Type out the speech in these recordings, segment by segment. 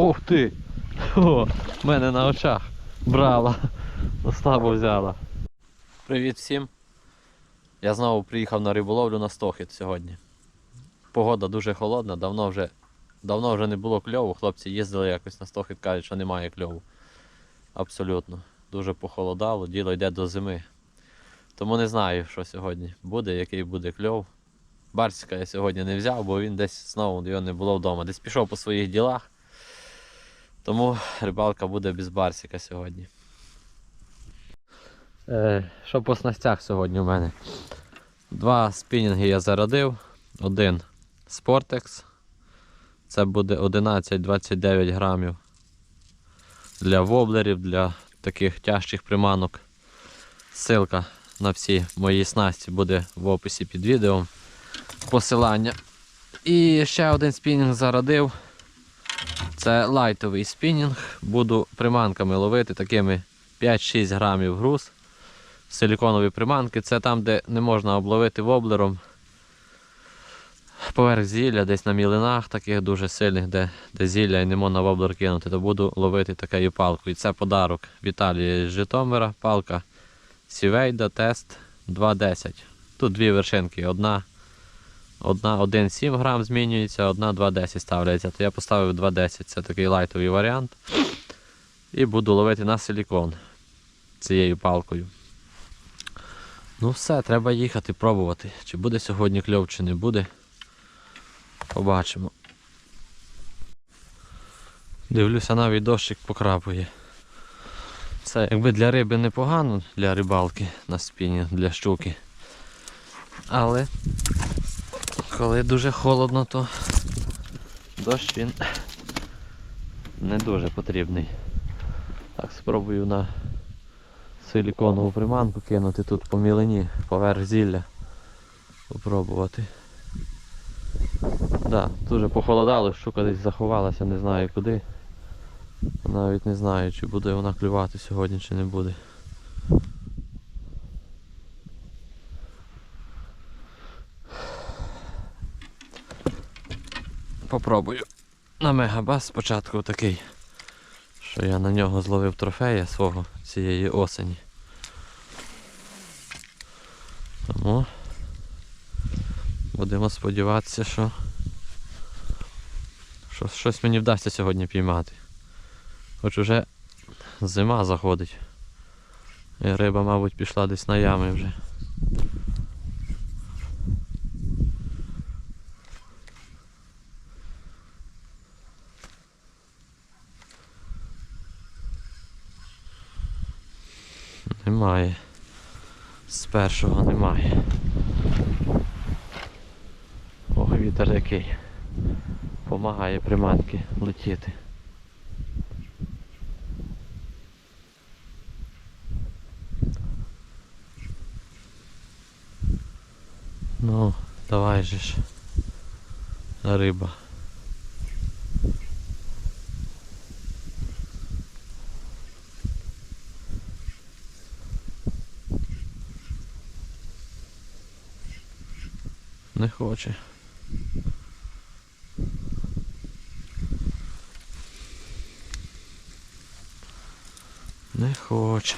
Ух ти! О, мене на очах брала. Слабо взяла. Привіт всім. Я знову приїхав на риболовлю на Стохід сьогодні. Погода дуже холодна, давно вже, давно вже не було кльову. Хлопці їздили якось на Стохід, кажуть, що немає кльову. Абсолютно. Дуже похолодало, діло йде до зими. Тому не знаю, що сьогодні буде, який буде кльов. Барсика я сьогодні не взяв, бо він десь знову його не було вдома. Десь пішов по своїх ділах. Тому рибалка буде без барсика сьогодні. Е, що по снастях сьогодні у мене? Два спінінги я зарядив. Один Sportex. Це буде 11-29 грамів для воблерів, для таких тяжчих приманок. Ссылка на всі мої снасті буде в описі під відео. Посилання. І ще один спінінг зарадив. Це лайтовий спінінг. Буду приманками ловити такими 5-6 грамів груз. Силіконові приманки. Це там, де не можна обловити воблером. Поверх зілля, десь на мілинах, таких дуже сильних, де, де зілля і не можна воблер кинути, то буду ловити такою палкою. Це подарок Віталія з Житомира. Палка Сівейда Тест 2.10. Тут дві вершинки. Одна, одна 1,7 грам змінюється, одна 2.10 ставляється. То я поставив 2.10, це такий лайтовий варіант. І буду ловити на силікон цією палкою. Ну все, треба їхати, пробувати. Чи буде сьогодні кльов, чи не буде. Побачимо. Дивлюся, навіть дощик покрапує. Це якби для риби непогано, для рибалки на спіні, для щуки. Але коли дуже холодно, то дощ він не дуже потрібний. Так, спробую на силіконову приманку кинути тут по мілині, поверх зілля. Попробувати. Да, дуже похолодало, щука десь заховалася, не знаю куди. Навіть не знаю, чи буде вона клювати сьогодні, чи не буде. Попробую. На мегабас спочатку такий, що я на нього зловив трофея свого цієї осені. Тому будемо сподіватися, що, що щось мені вдасться сьогодні піймати. Хоч уже зима заходить. І риба, мабуть, пішла десь на ями вже. Немає. З першого немає. Ох, вітер який. Помагає приманки летіти. Ну, давай же ж. Риба. Не хоче. Не хоче.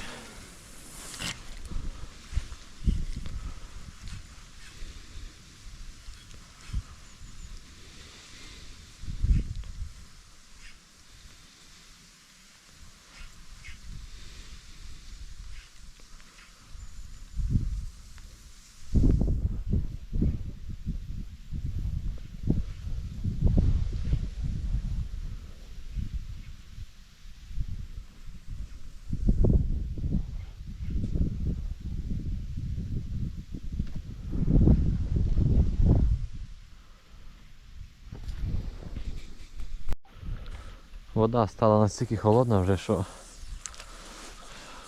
Вода стала настільки холодна вже, що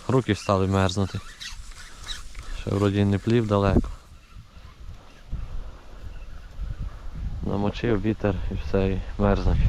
руки стали мерзнути. Ще вроді не плів далеко. Намочив вітер і все, і мерзнуть.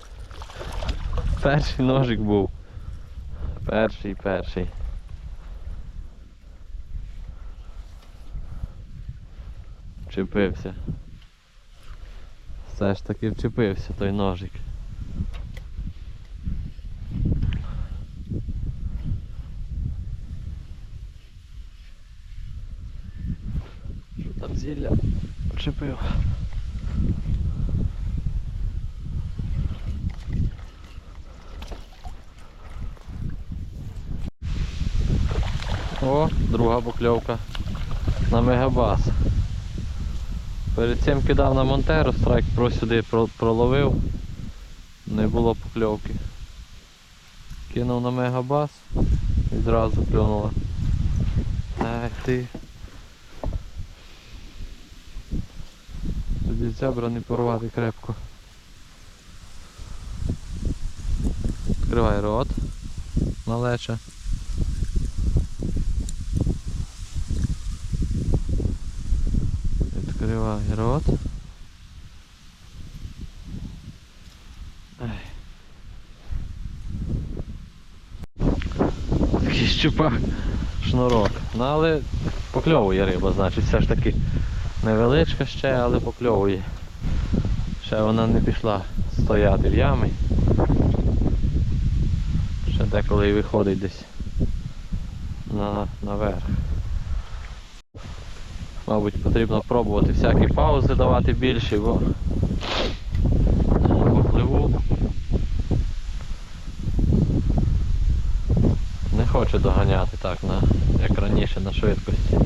Перший ножик був. Перший, перший. Вчепився. Все ж таки вчепився той ножик. Що там зілля вчепив? О, друга покльовка на мегабас. Перед цим кидав на Монтеро, страйк про сюди проловив. Не було покльовки. Кинув на мегабас, відразу клюнула. Ай ти. Тоді зябра не порвати крепко. Відкривай рот. Малеча. Рот. Такий щупак, шнурок. Ну але покльовує риба, значить все ж таки невеличка ще, але покльовує. Ще вона не пішла стояти в ямі. Ще деколи і виходить десь на, наверх. Мабуть, потрібно пробувати всякі паузи давати більші, бо бо пливу. Не хоче доганяти так, на, як раніше на швидкості.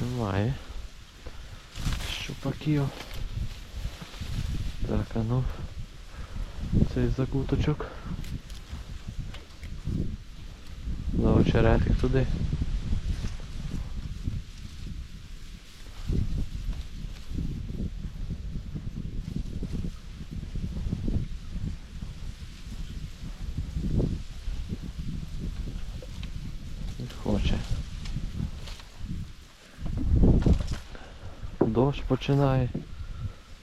Немає. Щупаків. Так, а ну. Цей закуточок. На очеретик туди. Не хоче. Дощ починає.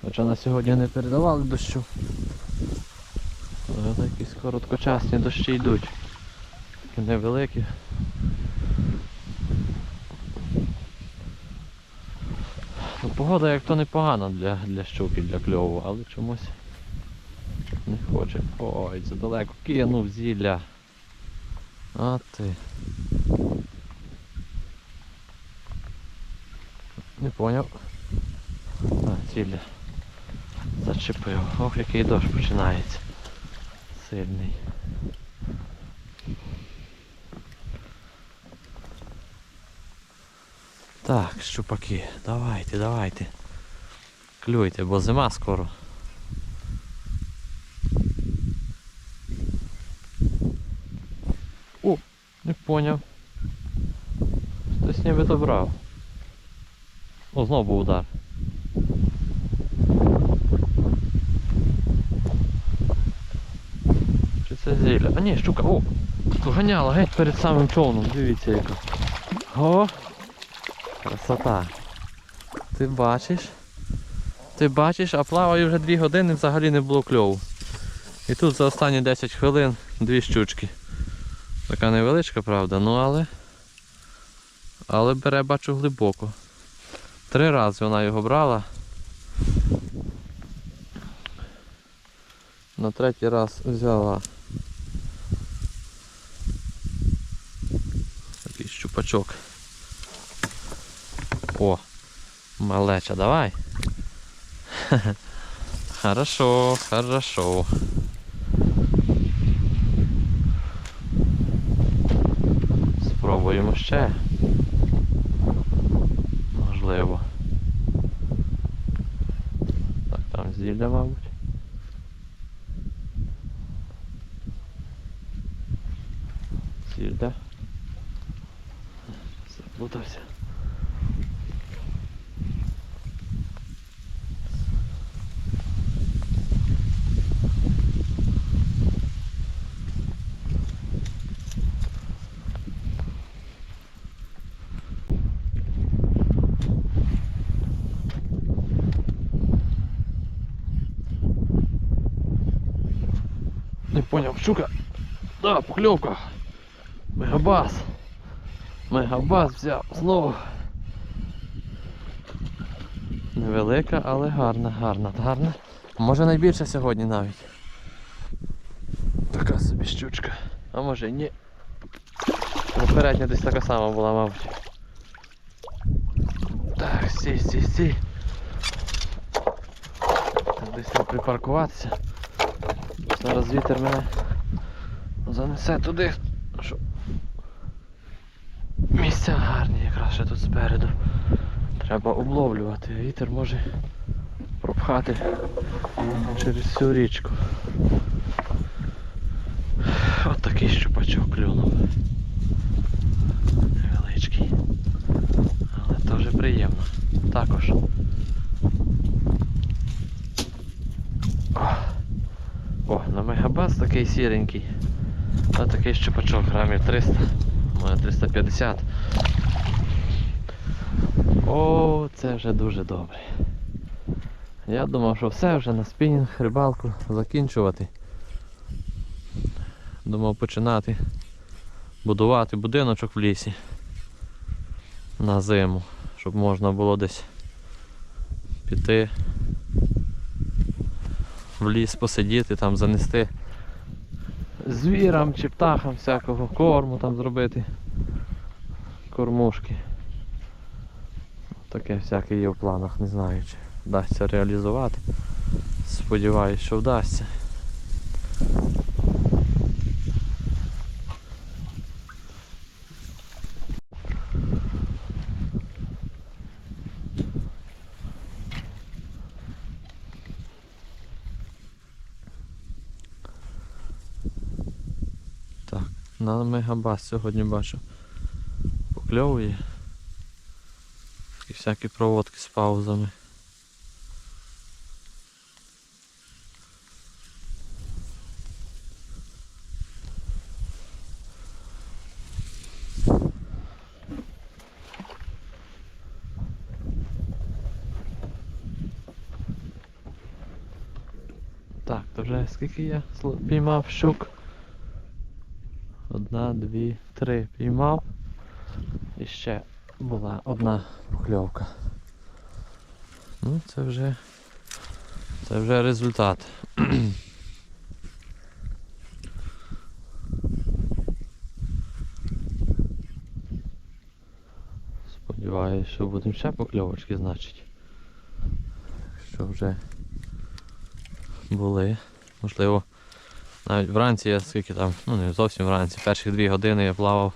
Хоча на сьогодні не передавали дощу. Але якісь короткочасні дощі йдуть. Такі невеликі. Ну, погода як то непогана для, для щуки, для кльову, але чомусь не хоче. Ой, це далеко кинув зілля. А ти. Не поняв. А. Зачепив. Ох, який дощ починається. Сильний. Так, щупаки, давайте, давайте. Клюйте, бо зима скоро. О, не поняв. Хтось ніби добрав. О, знову був удар. Чи це зілля? А ні, щука, о! Ганяла геть перед самим човном, дивіться яка. О! Красота. Ти бачиш? Ти бачиш, а плаваю вже 2 години взагалі не було кльову. І тут за останні 10 хвилин дві щучки. Така невеличка, правда, ну але. Але бере, бачу, глибоко. Три рази вона його брала. На третій раз взяла. Щупачок. О, малеча, давай. Хорошо, хорошо. Пошукаємо ще. Можливо. Так, там зілля, мабуть. Зілля. Заплутався. Не понял, щука. Да, поклевка. Мегабас. Мегабас взяв знову. Невелика, але гарна, гарна, гарна. Може найбільше сьогодні навіть. Така собі щучка. А може ні. Попередня десь така сама була, мабуть. Так, стій, стій. Так, десь треба припаркуватися. Зараз вітер мене занесе туди. Що... Місця гарні якраз ще тут спереду. Треба обловлювати, вітер може пропхати через всю річку. От такий щупачок клюнув. Невеличкий. Але теж приємно. Також. О на мегабас такий сіренький. Ось такий щупачок грамів 300, може 350. О, це вже дуже добре. Я думав, що все вже на спінінг, рибалку закінчувати. Думав починати будувати будиночок в лісі на зиму, щоб можна було десь піти в ліс посидіти, там занести звірам чи птахам всякого корму там зробити. Кормушки. Таке всяке є в планах, не знаю чи вдасться реалізувати. Сподіваюсь, що вдасться. На мегабас сьогодні бачу. Покльовує. Такі всякі проводки з паузами. Так, то вже скільки я піймав щук? Одна, дві, три піймав. І ще була одна покльовка. Ну, це вже. Це вже результат. Сподіваюсь, що будемо ще покльовочки, значить. Що вже були. Можливо, навіть вранці я скільки там, ну не зовсім вранці, перші дві години я плавав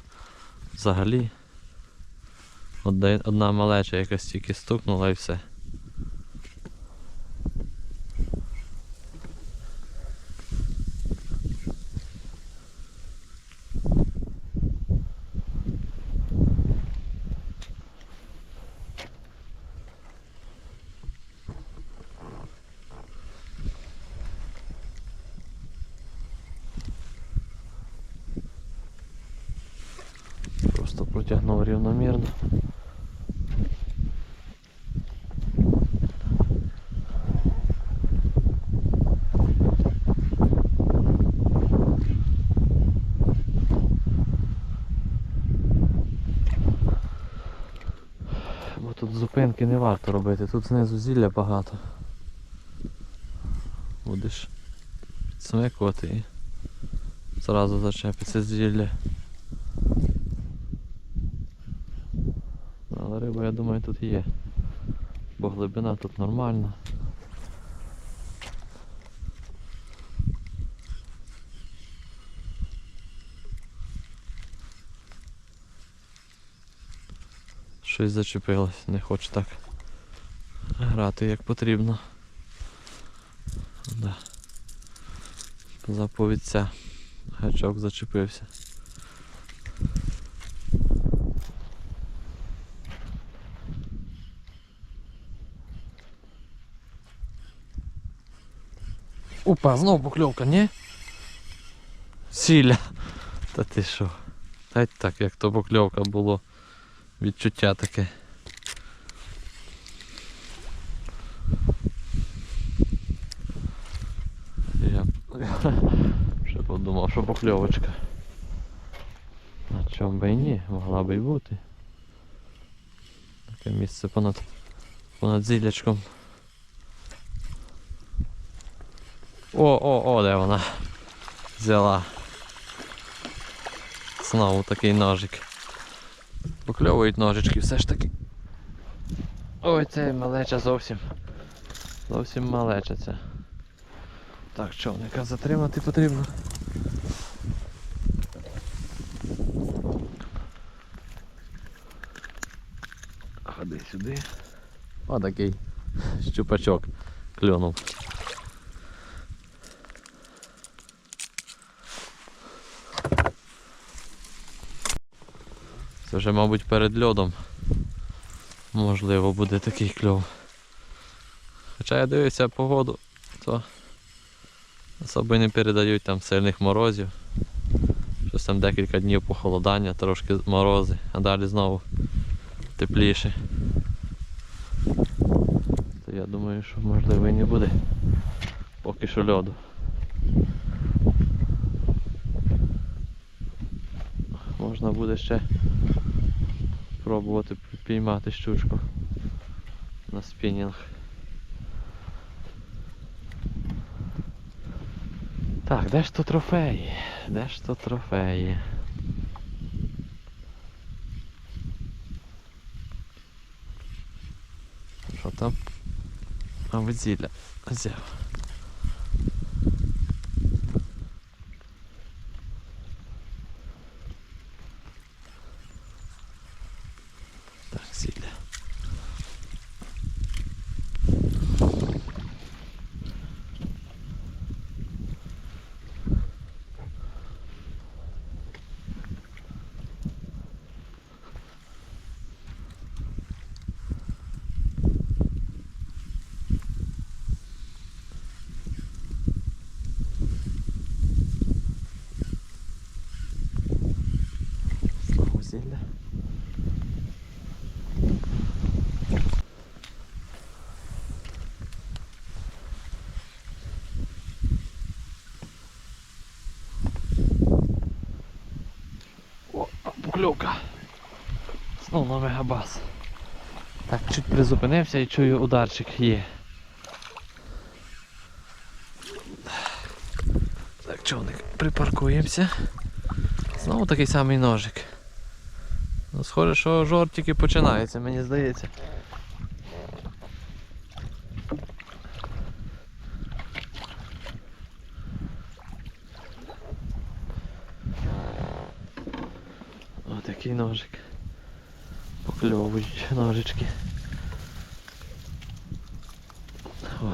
взагалі. Одна, малеча якась тільки стукнула і все. Протягнув рівномірно. Бо тут зупинки не варто робити, тут знизу зілля багато. Будеш підсмикувати і зразу зачепиться зілля. Але риба, я думаю, є. Бо глибина тут нормальна. Щось зачепилось, не хоче так грати як потрібно. Да. Заповідця. Гачок зачепився. Опа, знов покльовка, ні? Сіля. Та ти що? Та й так, як то покльовка було. Відчуття таке. Я ще подумав, що покльовочка. На чому би і ні, могла би й бути. Таке місце понад, понад зілячком. О, о, о, де вона взяла. Знову такий ножик. Покльовують ножички все ж таки. Ой, це малеча зовсім. Зовсім малеча ця. Так, човника затримати потрібно. Ходи сюди. О, такий щупачок клюнув. Це вже, мабуть, перед льодом. Можливо, буде такий кльов. Хоча я дивився погоду, то особи не передають там сильних морозів. Щось там декілька днів похолодання, трошки морози, а далі знову тепліше. То я думаю, що можливо і не буде поки що льоду. Можна буде ще пробувати піймати щучку на спінінг. Так, де ж то трофеї? Де ж то трофеї? Що там? А видзілля взяв. Так, зілля. Знову зілля. О, покльовка. Знову на мегабас. Так, чуть призупинився і чую ударчик є. Так, човник, припаркуємося. Знову такий самий ножик. Ну, схоже, що жор тільки починається, мені здається. Ножички. О.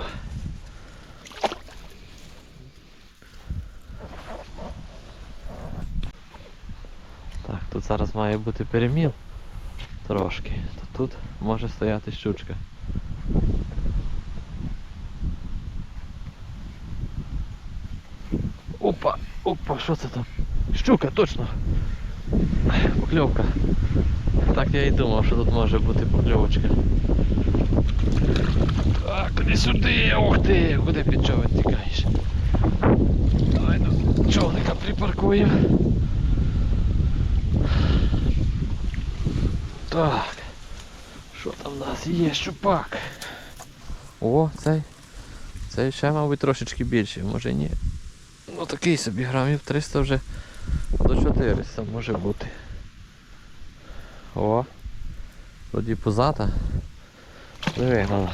Так, тут зараз має бути переміл трошки, то тут може стояти щучка. Опа, опа, що це там? Щука, точно! Покльовка. Так я і думав, що тут може бути покльовочка. Так, іди сюди, ух ти, куди під човен тікаєш? Давай ну, човника припаркуємо. Так. Що там в нас є щупак? О, цей. Цей ще, мабуть, трошечки більший, може ні. Ну такий собі грамів 300 вже до 400 може бути. О! Тоді позата. Вигнала.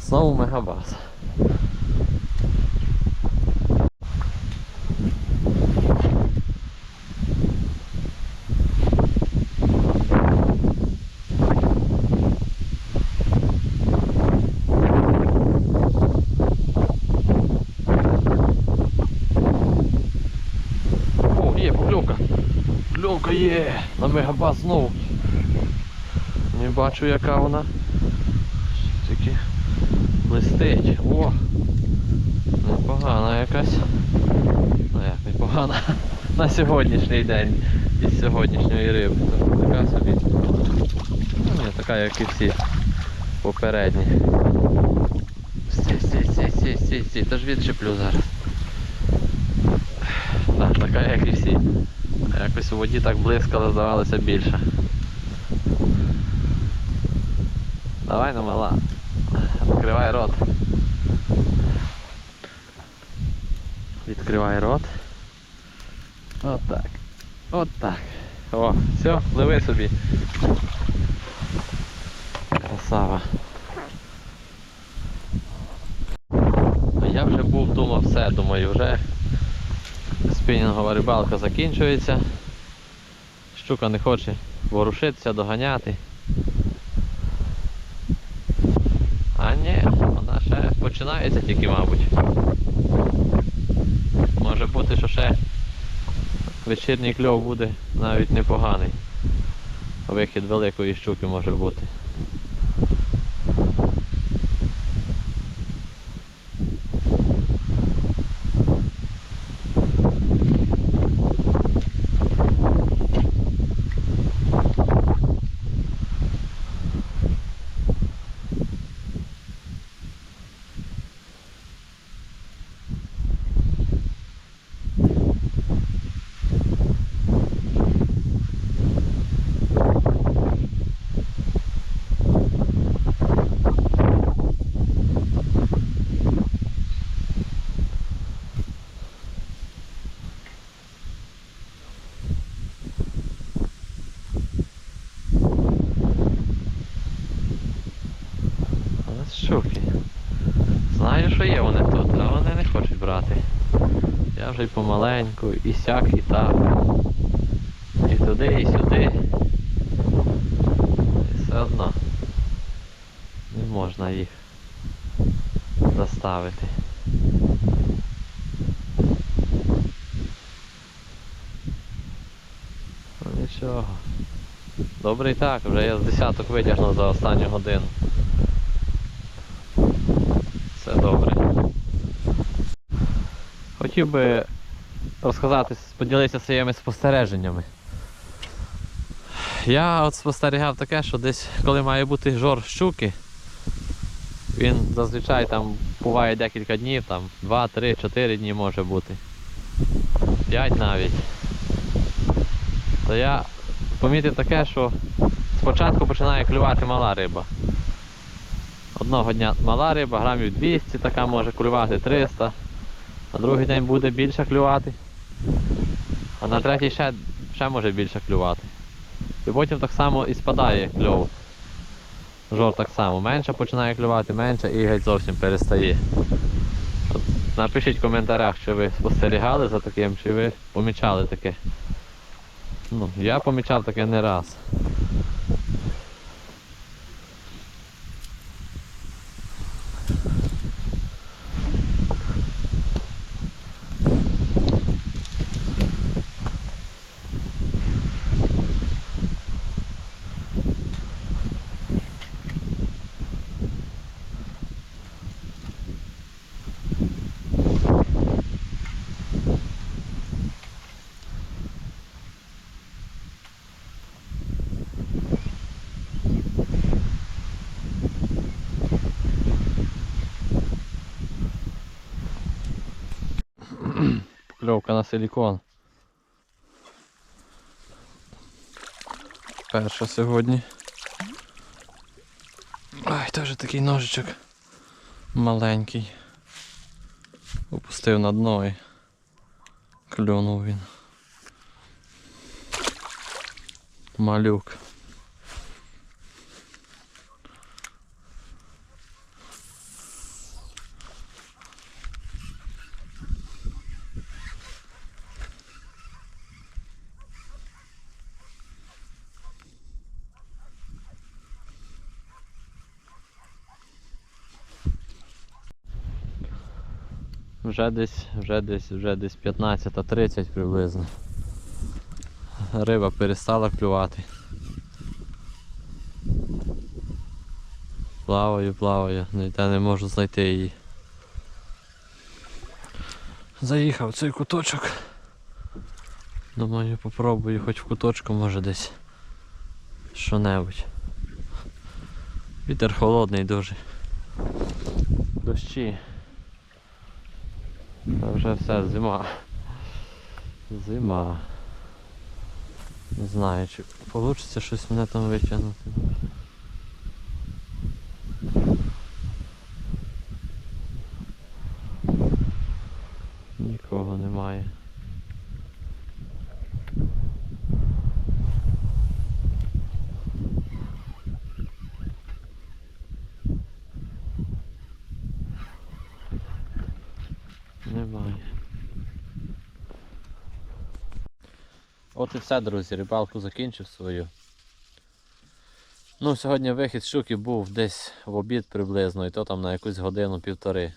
Знову мегабас. Щука є! На мегабас знову. Не бачу яка вона. Тільки блистить. О! Непогана якась. Ну як непогана. На сьогоднішній день із сьогоднішньої риби. Така собі. Ну, не така, як і всі попередні. Стій, та ж відчеплю зараз. Так, така як і всі. Якось у воді так блискало, здавалося більше. Давай ну мала. Відкривай рот. Відкривай рот. От так. От так. О, все, пливи собі. Красава. Я вже був, думав, все, думаю, вже спінінгова рибалка закінчується. Щука не хоче ворушитися, доганяти. А ні, вона ще починається тільки, мабуть. Може бути, що ще вечірній кльов буде навіть непоганий. Вихід великої щуки може бути. Ось щуки. Знаю, що є вони тут, а вони не хочуть брати. Я помаленьку, і сяк, і так. І туди, і сюди. І все одно. Не можна їх заставити. Ну нічого. Добре так, вже я з десяток витягнув за останню годину. Все добре. Хотів би розказати, поділитися своїми спостереженнями. Я от спостерігав таке, що десь коли має бути жор щуки, він зазвичай там буває декілька днів, там 2, 3, 4 дні може бути. 5 навіть. То я помітив таке, що спочатку починає клювати мала риба. Одного дня мала риба, грамів 200, така може клювати 300. На другий день буде більше клювати. А на третій ще, ще може більше клювати. І потім так само і спадає кльов. Жор так само. Менше починає клювати, менше і геть зовсім перестає. Напишіть в коментарях, чи ви спостерігали за таким, чи ви помічали таке. Ну, я помічав таке не раз. Покльовка на силікон. Перша сьогодні. Ай, теж такий ножичок маленький. Опустив на дно і клюнув він. Малюк. Вже десь, вже десь, вже десь 15.30 приблизно. риба перестала клювати. Плаваю, плаваю, ніде не можу знайти її. Заїхав цей куточок. Думаю, попробую хоч в куточку, може десь що-небудь. Вітер холодний дуже. Дощі. Та вже все, зима. Зима. Не знаю, чи вийде щось мене там витягнути. Нікого немає. Немає. От і все, друзі, рибалку закінчив свою. Ну, сьогодні вихід щуки був десь в обід приблизно, і то там на якусь годину-півтори.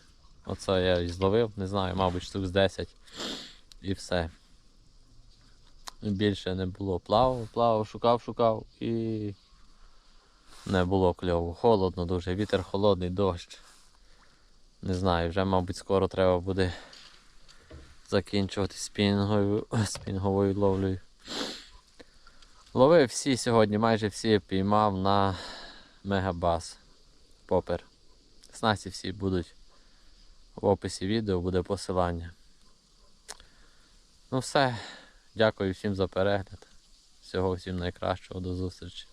Оце я і зловив, не знаю, мабуть, штук з 10. І все. Більше не було. Плавав, плавав, шукав, шукав і не було кльову. Холодно дуже, вітер холодний, дощ. Не знаю, вже, мабуть, скоро треба буде закінчувати спінінговою ловлею. Ловив всі сьогодні, майже всі піймав на мегабас попер. Снасті всі будуть в описі відео, буде посилання. Ну все, дякую всім за перегляд. Всього всім найкращого, до зустрічі.